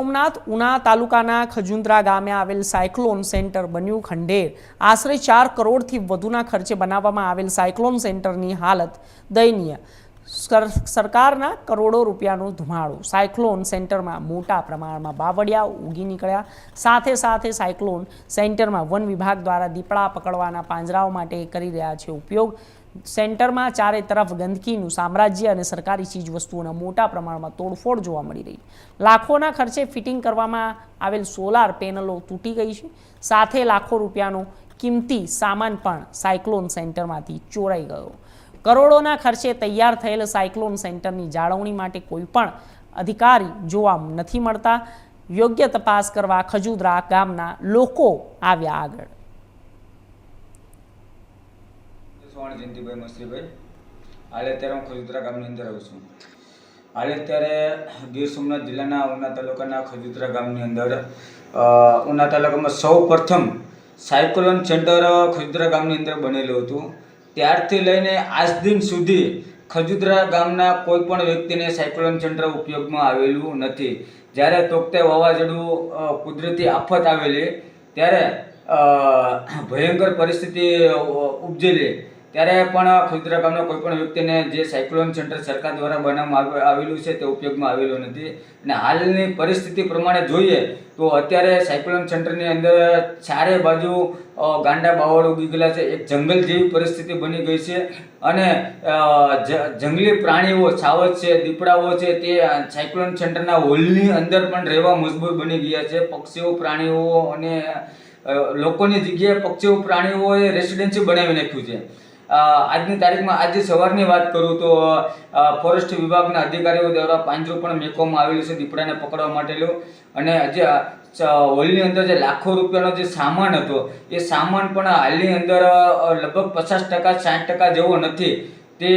સોમનાથ, ઉના તાલુકાના ખજુંદ્રા ગામે આવેલ સાયક્લોન સેન્ટર બન્યું ખંડેર. આશરે ચાર કરોડથી વધુના ખર્ચે બનાવવામાં આવેલ સાયક્લોન સેન્ટરની હાલત દયનીય. સર- સરકારના કરોડો રૂપિયાનો ધુમાડો સાયક્લોન સેન્ટરમાં મોટા પ્રમાણમાં બાવળિયા ઉગી નીકળ્યા. સાથે સાથે સાયક્લોન સેન્ટરમાં વન વિભાગ દ્વારા દીપડા પકડવાના પાંજરાઓ માટે કરી રહ્યા છે ઉપયોગ. સેન્ટરમાં ચારે તરફ ગંદકીનું સામ્રાજ્ય અને સરકારી ચીજવસ્તુઓના મોટા પ્રમાણમાં તોડફોડ જોવા મળી રહી. લાખોના ખર્ચે ફિટિંગ કરવામાં આવેલ સોલાર પેનલો તૂટી ગઈ છે. સાથે લાખો રૂપિયાનો કિંમતી સામાન પણ સાયક્લોન સેન્ટરમાંથી ચોરાઈ ગયો. કરોડોના ખર્ચે તૈયાર થયેલ સાયક્લોન સેન્ટરની જાળવણી માટે કોઈ પણ અધિકારી જોવા નથી મળતા. યોગ્ય તપાસ કરવા ખજુદરા ગામના લોકો આવ્યા આગળ. સુવર્ણ જયંતિભાઈ મસ્તીભાઈ હાલે અત્યારે હું ખજુતરા ગામની અંદર રહું છું. હાલે અત્યારે ગીર સોમનાથ જિલ્લાના ઉના તાલુકાના ખજુતરા ગામની અંદર ઉના તાલુકામાં સૌ પ્રથમ સાયક્લોન સેન્ટર ખજુતરા ગામની અંદર બનેલું હતું. ત્યારથી લઈને આજ દિન સુધી ખજુદરા ગામના કોઈ પણ વ્યક્તિને સાયક્લોન સેન્ટર ઉપયોગમાં આવેલું નથી. જ્યારે તોકતે વાવાઝોડું કુદરતી આફત આવેલી, ત્યારે ભયંકર પરિસ્થિતિ ઉપજેલી. ત્યારે પણ ખુદરા ગામના કોઈ પણ વ્યક્તિને જે સાયક્લોન સેન્ટર સરકાર દ્વારા બનાવવામાં આવ- આવેલું છે તે ઉપયોગમાં આવેલું નથી. અને હાલની પરિસ્થિતિ પ્રમાણે જોઈએ તો અત્યારે સાયક્લોન સેન્ટરની અંદર ચારે બાજુ ગાંડા, બાવળ ઉગી ગયેલા છે. એક જંગલ જેવી પરિસ્થિતિ બની ગઈ છે. અને જંગલી પ્રાણીઓ સાવજ છે, દીપડાઓ છે તે સાયક્લોન સેન્ટરના હોલની અંદર પણ રહેવા મજબૂર બની ગયા છે. પક્ષીઓ, પ્રાણીઓ અને લોકોની જગ્યાએ પક્ષીઓ, પ્રાણીઓએ રેસિડેન્સી બનાવી નાખ્યું છે. આજની તારીખમાં આજે સવારની વાત કરું તો ફોરેસ્ટ વિભાગના અધિકારીઓ દ્વારા પાંજરો પણ મેકવામાં આવેલું છે, દીપડાને પકડવા માટેનું અને જે હોલની અંદર જે લાખો રૂપિયાનો જે સામાન હતો, એ સામાન પણ હાલની અંદર લગભગ પચાસ ટકા, સાઠ ટકા જેવો નથી. તે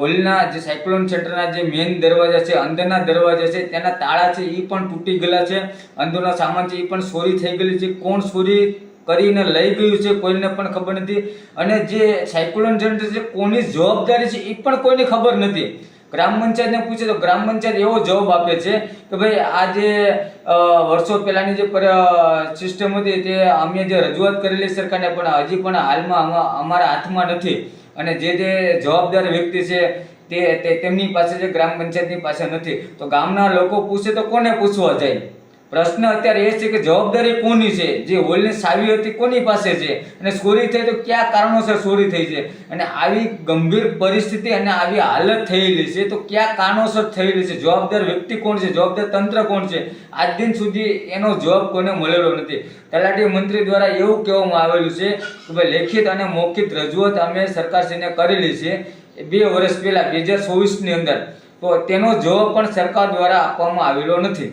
હોલના જે સાયક્લોન સેન્ટરના જે મેઇન દરવાજા છે, અંદરના દરવાજા છે, તેના તાળા છે એ પણ તૂટી ગયેલા છે. અંદરના સામાન છે એ પણ ચોરી થઈ ગયેલી છે. કોણ ચોરી કરીને લઈ ગયું છે, કોઈને પણ ખબર નથી. અને જે સાયક્લોન જનરેટર છે, કોની જવાબદારી છે એ પણ કોઈને ખબર નથી. ગ્રામ પંચાયતને પૂછે તો ગ્રામ પંચાયત એવો જવાબ આપે છે કે ભાઈ, આ જે વર્ષો પહેલાંની જે સિસ્ટમ હતી તે અમે જે રજૂઆત કરેલી સરકારને, પણ હજી પણ હાલમાં અમા- અમારા હાથમાં નથી. અને જે જે જવાબદાર વ્યક્તિ છે તે- તેમની પાસે જે ગ્રામ પંચાયતની પાસે નથી. તો ગામના લોકો પૂછે તો કોને પૂછવા જાય? પ્રશ્ન અત્યારે એ છે કે જવાબદારી કોની છે? જે હોલની સાવી હતી કોની પાસે છે? અને ચોરી થઈ તો કયા કારણોસર ચોરી થઈ છે? અને આવી ગંભીર પરિસ્થિતિ અને આવી હાલત થયેલી છે તો કયા કારણોસર થયેલી છે? જવાબદાર વ્યક્તિ કોણ છે? જવાબદાર તંત્ર કોણ છે? આજ દિન સુધી એનો જવાબ કોને મળેલો નથી. તલાટી મંત્રી દ્વારા એવું કહેવામાં આવેલું છે કે ભાઈ લેખિત અને મૌખિત રજૂઆત અમે સરકારશ્રીને કરેલી છે બે વર્ષ પહેલાં, બે હજાર ચોવીસની અંદર. તો તેનો જવાબ પણ સરકાર દ્વારા આપવામાં આવેલો નથી.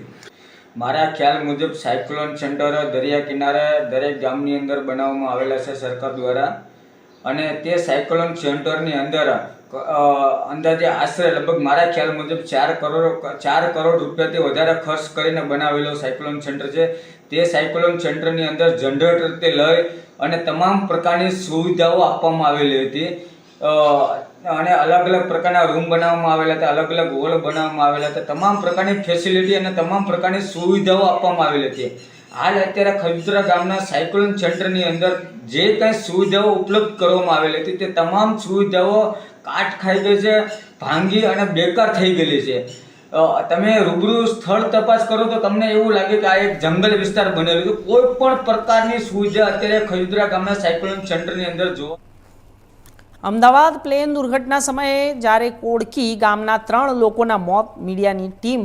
મારા ખ્યાલ મુજબ સાયક્લોન સેન્ટર દરિયા કિનારે દરેક ગામની અંદર બનાવવામાં આવેલા છે સરકાર દ્વારા. અને તે સાયક્લોન સેન્ટરની અંદર અંદાજે આશરે લગભગ મારા ખ્યાલ મુજબ ચાર કરોડ ચાર કરોડ રૂપિયાથી વધારે ખર્ચ કરીને બનાવેલો સાયક્લોન સેન્ટર છે. તે સાયક્લોન સેન્ટરની અંદર જનરેટરથી લઈ અને તમામ પ્રકારની સુવિધાઓ આપવામાં આવેલી હતી. અને અલગ અલગ પ્રકારના રૂમ બનાવવામાં આવેલા હતા, અલગ અલગ હોલ બનાવવામાં આવેલા હતા, તમામ પ્રકારની ફેસિલિટી અને તમામ પ્રકારની સુવિધાઓ આપવામાં આવેલી હતી. હાલ અત્યારે ખજુતરા ગામના સાયક્લોન સેન્ટરની અંદર જે કંઈ સુવિધાઓ ઉપલબ્ધ કરવામાં આવેલી હતી, તે તમામ સુવિધાઓ કાટ ખાઈ ગઈ છે, ભાંગી અને બેકાર થઈ ગયેલી છે. તમે રૂબરૂ સ્થળ તપાસ કરો તો તમને એવું લાગે કે આ એક જંગલ વિસ્તાર બનેલો છે. કોઈ પણ પ્રકારની સુવિધા અત્યારે ખજુદરા ગામના સાયક્લોન સેન્ટરની અંદર જોવા અમદાવાદ પ્લેન દુર્ઘટના સમયે જ્યારે કોડકી ગામના ત્રણ લોકોના મોત મીડિયાની ટીમ